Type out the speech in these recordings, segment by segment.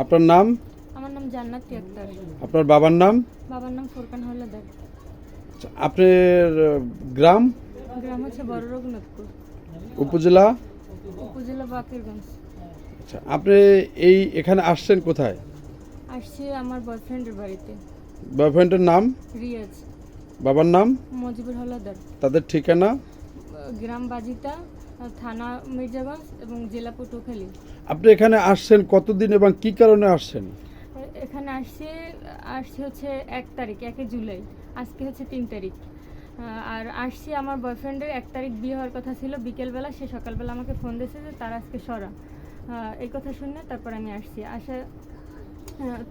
আপনার নাম? আমার নাম জান্নাত আক্তার। আপনার বাবার নাম? বাবার নাম ফুরকান হল্লাদার আচ্ছা, আপনার গ্রাম? গ্রাম হচ্ছে বড় রঘুনাথপুর। উপজেলা? উপজেলা বাকিরগঞ্জ। আচ্ছা আপনি এই এখানে আসছেন কোথায়? আসছি আমার বয়ফ্রেন্ডের বাড়িতে। বয়ফ্রেন্ডের নাম? রিয়াজ। বাবার নাম? মজিবুর হলাদার। তাদের ঠিকানা? গ্রাম বাজিতা থানা মির্জাগঞ্জ এবং জেলা পটুয়াখালী। আপনি এখানে আসছেন কতদিন এবং কি কারণে আসছেন? এখানে আসছে আসছে হচ্ছে এক তারিখ একে জুলাই। আজকে হচ্ছে তিন তারিখ। আর আসছি আমার বয়ফ্রেন্ডের এক তারিখ বিয়ে হওয়ার কথা ছিল। বিকেলবেলা সে সকালবেলা আমাকে ফোন দিয়েছে যে তার আজকে সরা। এই কথা শুনে তারপর আমি আসছি। আসা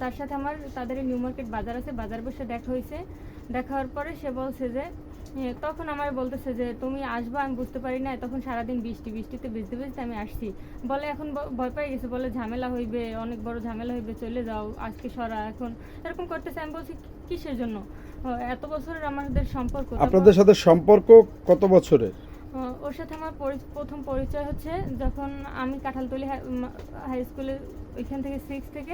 তার সাথে আমার তাদের নিউ মার্কেট বাজার আছে বাজার বসে দেখা হয়েছে। দেখা হওয়ার পরে সে বলছে যে তখন আমার বলতেছে যে, তুমি আসবা, আমি বুঝতে পারি না তখন সারাদিন বৃষ্টি, বৃষ্টিতে ভিজতে ভিজতে আমি আসছি। বলে, এখন ভয় পেয়ে গেছে। বলে, ঝামেলা হইবে, অনেক বড় ঝামেলা হইবে, চলে যাও, আজকে সরা, এখন। এরকম করতেছে। আমি বলছি কিসের জন্য? এত বছরের আমাদের সম্পর্ক আপনাদের সাথে সম্পর্ক কত বছরের? ওর সাথে আমার প্রথম পরিচয় হচ্ছে যখন আমি কাঁঠালতলি হাই স্কুলে ওইখান থেকে সিক্স থেকে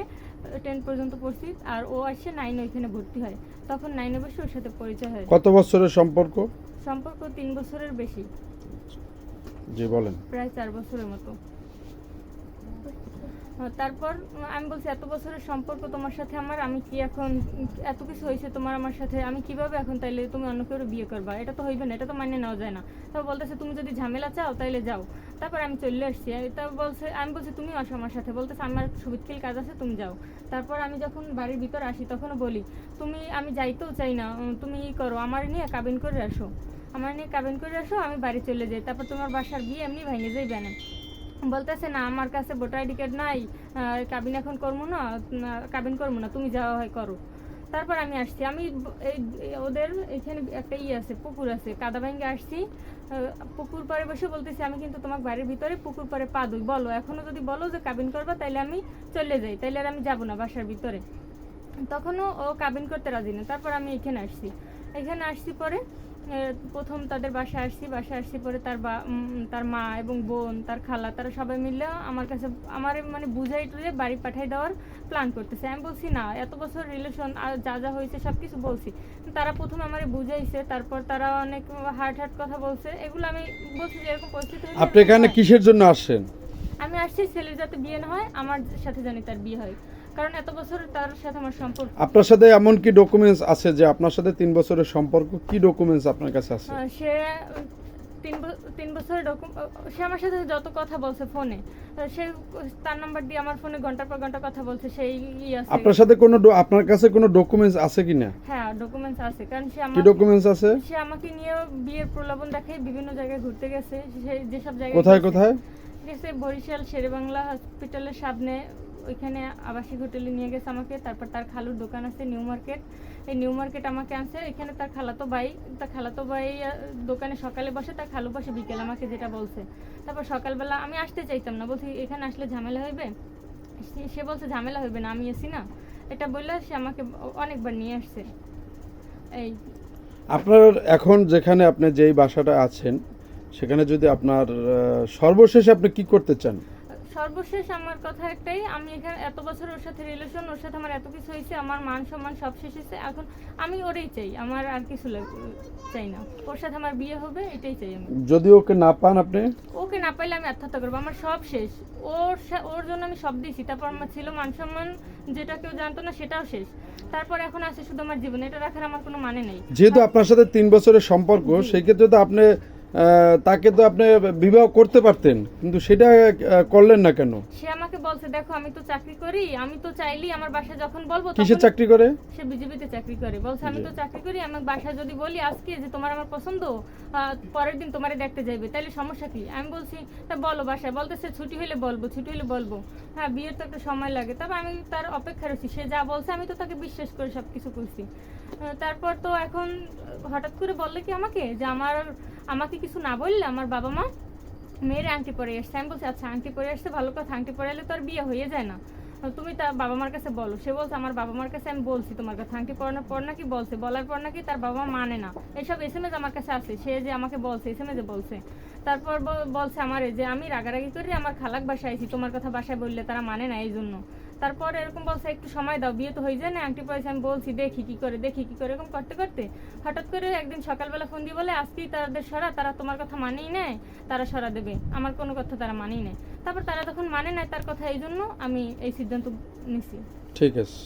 টেন পর্যন্ত পড়ছি আর ও আসে নাইন ওইখানে ভর্তি হয়। তখন নাইনে বসে ওর সাথে পরিচয় হয় কত বছরের সম্পর্ক? সম্পর্ক তিন বছরের বেশি। জি বলেন। প্রায় চার বছরের মতো। তারপর আমি বলছি, এত বছরের সম্পর্ক তোমার সাথে আমার, আমি কি এখন, এত কিছু হয়েছে তোমার আমার সাথে, আমি কীভাবে এখন তাইলে তুমি অন্য কেউ বিয়ে করবা? এটা তো হইবে না, এটা তো মানিয়ে নেওয়া যায় না। তারপর বলতেছে, তুমি যদি ঝামেলা চাও, তাইলে যাও। তারপর আমি চলে আসছি। তা বলছে, আমি বলছি, তুমি আসো আমার সাথে। বলতেছে, আমার সুবিধকিল কাজ আছে, তুমি যাও। তারপর আমি যখন বাড়ির ভিতর আসি, তখনও বলি, তুমি, আমি যাইতেও চাই না তুমি ই করো, আমার নিয়ে কাবিন করে আসো। আমার নিয়ে কাবিন করে আসো, আমি বাড়ি চলে যাই। তারপর তোমার বাসার বিয়ে এমনি ভেঙে যাই বেনে বলতেছে না, আমার কাছে ভোটার আইডি কার্ড নাই কাবিন এখন করব না কাবিন করব না, তুমি যাওয়া হয় করো। তারপর আমি আসছি। আমি এই ওদের এখানে একটা ইয়ে আছে, পুকুর আছে, কাদা ভেঙে আসছি। পুকুর পাড়ে বসে বলতেছি, আমি কিন্তু তোমার বাড়ির ভিতরে পুকুর পাড়ে পা দুই বলো এখনও যদি বলো যে কাবিন করবা, তাইলে আমি চলে যাই, তাইলে আর আমি যাব না বাসার ভিতরে। তখনও ও কাবিন করতে রাজি না, তারপর আমি এখানে আসছি। এখানে আসছি পরে প্রথম তাদের বাসায় আসছি বাসায় আসছি পরে তার বা তার মা এবং বোন তার খালা তারা সবাই মিলে আমার কাছে আমার মানে বুঝাই টুঝে বাড়ি পাঠাই দেওয়ার প্ল্যান করতেছে। আমি বলছি না এত বছর রিলেশন আর যা যা হয়েছে সব কিছু বলছি। তারা প্রথম আমার বুঝাইছে তারপর তারা অনেক হার্ট হার্ট কথা বলছে। এগুলো আমি বলছি যে এরকম পরিস্থিতি আপনি এখানে কিসের জন্য আসছেন? আমি আসছি ছেলের যাতে বিয়ে না হয় আমার সাথে জানি তার বিয়ে হয়। কারণ এত বছর তার সাথে আমার সম্পর্ক আপনার সাথে এমন কি ডকুমেন্টস আছে যে আপনার সাথে তিন বছরের সম্পর্ক? কি ডকুমেন্টস আপনার কাছে আছে? সে তিন বছরের সে আমার সাথে যত কথা বলছে ফোনে সে তার নাম্বার দিয়ে আমার ফোনে ঘণ্টার পর ঘণ্টা কথা বলছে সেই আছে। আপনার সাথে কোনো আপনার কাছে কোনো ডকুমেন্টস আছে কি না? হ্যাঁ ডকুমেন্টস আছে কারণ সে কি আমার ডকুমেন্টস আছে? সে আমাকে নিয়ে বিয়ের প্রলোভন দেখে বিভিন্ন জায়গায় ঘুরতে গেছে সে যেসব জায়গায় কোথায় কোথায়? গেছে বরিশাল শেরেবাংলা হসপিটালের সামনে ওইখানে আবাসিক হোটেলে নিয়ে গেছে আমাকে, তারপর তার খালুর দোকান আছে নিউ মার্কেট। এই নিউ মার্কেট আমাকে আনছে, এখানে তার খালাতো ভাই, তার খালাতো ভাই দোকানে সকালে বসে, তার খালু বসে বিকেল আমাকে যেটা বলছে। তারপর সকালবেলা আমি আসতে চাইতাম না, বলছি এখানে আসলে ঝামেলা হইবে? সে- বলছে ঝামেলা হইবে না, আমি এসি না। এটা বললে সে আমাকে অনেকবার নিয়ে আসছে। এই। আপনার এখন যেখানে আপনি যেই বাসাটা আছেন, সেখানে যদি আপনার সর্বশেষ আপনি কি করতে চান? সর্বশেষ আমার কথা একটাই আমি এখানে এত বছর ওর সাথে রিলেশন ওর সাথে আমার এত কিছু হয়েছে আমার মান সম্মান সব শেষ হয়েছে এখন আমি ওরেই চাই আমার আর কিছু চাই না। ওর সাথে আমার বিয়ে হবে এটাই চাই আমি। যদি ওকে না পান আপনি? ওকে না পাইলে আমি আত্মহত্যা করব আমার সব শেষ। ওর ওর জন্য আমি সব দিয়েছি তারপর আমার ছিল মান সম্মান যেটা কেউ জানতো না সেটাও শেষ। তারপর এখন আছে শুধু আমার জীবন এটা রাখার আমার কোনো মানে নেই। যেহেতু আপনার সাথে তিন বছরের সম্পর্ক সেই ক্ষেত্রে তো আপনি তাকে তো আপনি বিবাহ করতে পারতেন কিন্তু সেটা করলেন না কেন? সে আমাকে বলছে দেখো আমি তো চাকরি করি আমি তো চাইলেই আমার বাসায় যখন বলব তখন- চাকরি করে? সে বিজেপিতে চাকরি করে। বলছে আমি তো চাকরি করি আমি বাসায় যদি বলি আজকে যে তোমার আমার পছন্দ পরের দিন তোমারে দেখতে যাইবে তাহলে সমস্যা কি? আমি বলছি তা বলো বাসায়। বলতেছে ছুটি হলে বলব ছুটি হলে বলব। হ্যাঁ বিয়ের তো একটা সময় লাগে। তবে আমি তার অপেক্ষা রয়েছি। সে যা বলছে আমি তো তাকে বিশ্বাস করে সব কিছু করছি তারপর তো এখন হঠাৎ করে বললে কি আমাকে? যে আমার আমাকে কিছু না বললে আমার বাবা মা মেয়ের আংটি পরে এসছে আমি বলছি আচ্ছা আংটি পরে আসছে, ভালো কথা। আংটি পরে এলে তো আর বিয়ে হয়ে যায় না। তুমি তার বাবা মার কাছে বলো। সে বলছে, আমার বাবা মার কাছে আমি বলছি তোমার কাছে। আংটি পরানোর পর নাকি বলছে। বলার পর নাকি তার বাবা মা মানে না। এসব এস এম এস আমার কাছে আছে। সে যে আমাকে বলছে এস এম এস বলছে। তারপর বলছে আমারে যে, আমি রাগারাগি করে আমার খালাক বাসায় আছি তোমার কথা বাসায় বললে তারা মানে না এই জন্য তারপর এরকম বলছে, একটু সময় দাও, বিয়ে তো হয়ে যায় না। আংটি পয়সা আমি বলছি, দেখি কি করে, দেখি কি করে। এরকম করতে করতে হঠাৎ করে একদিন সকালবেলা ফোন দিয়ে বলে, আজকেই তাদের সরা, তারা তোমার কথা মানেই নেয়, তারা সরা দেবে। আমার কোনো কথা তারা মানেই নেয়। তারপর তারা তখন মানে নেয় তার কথা এই জন্য আমি এই সিদ্ধান্ত নিছি। ঠিক আছে।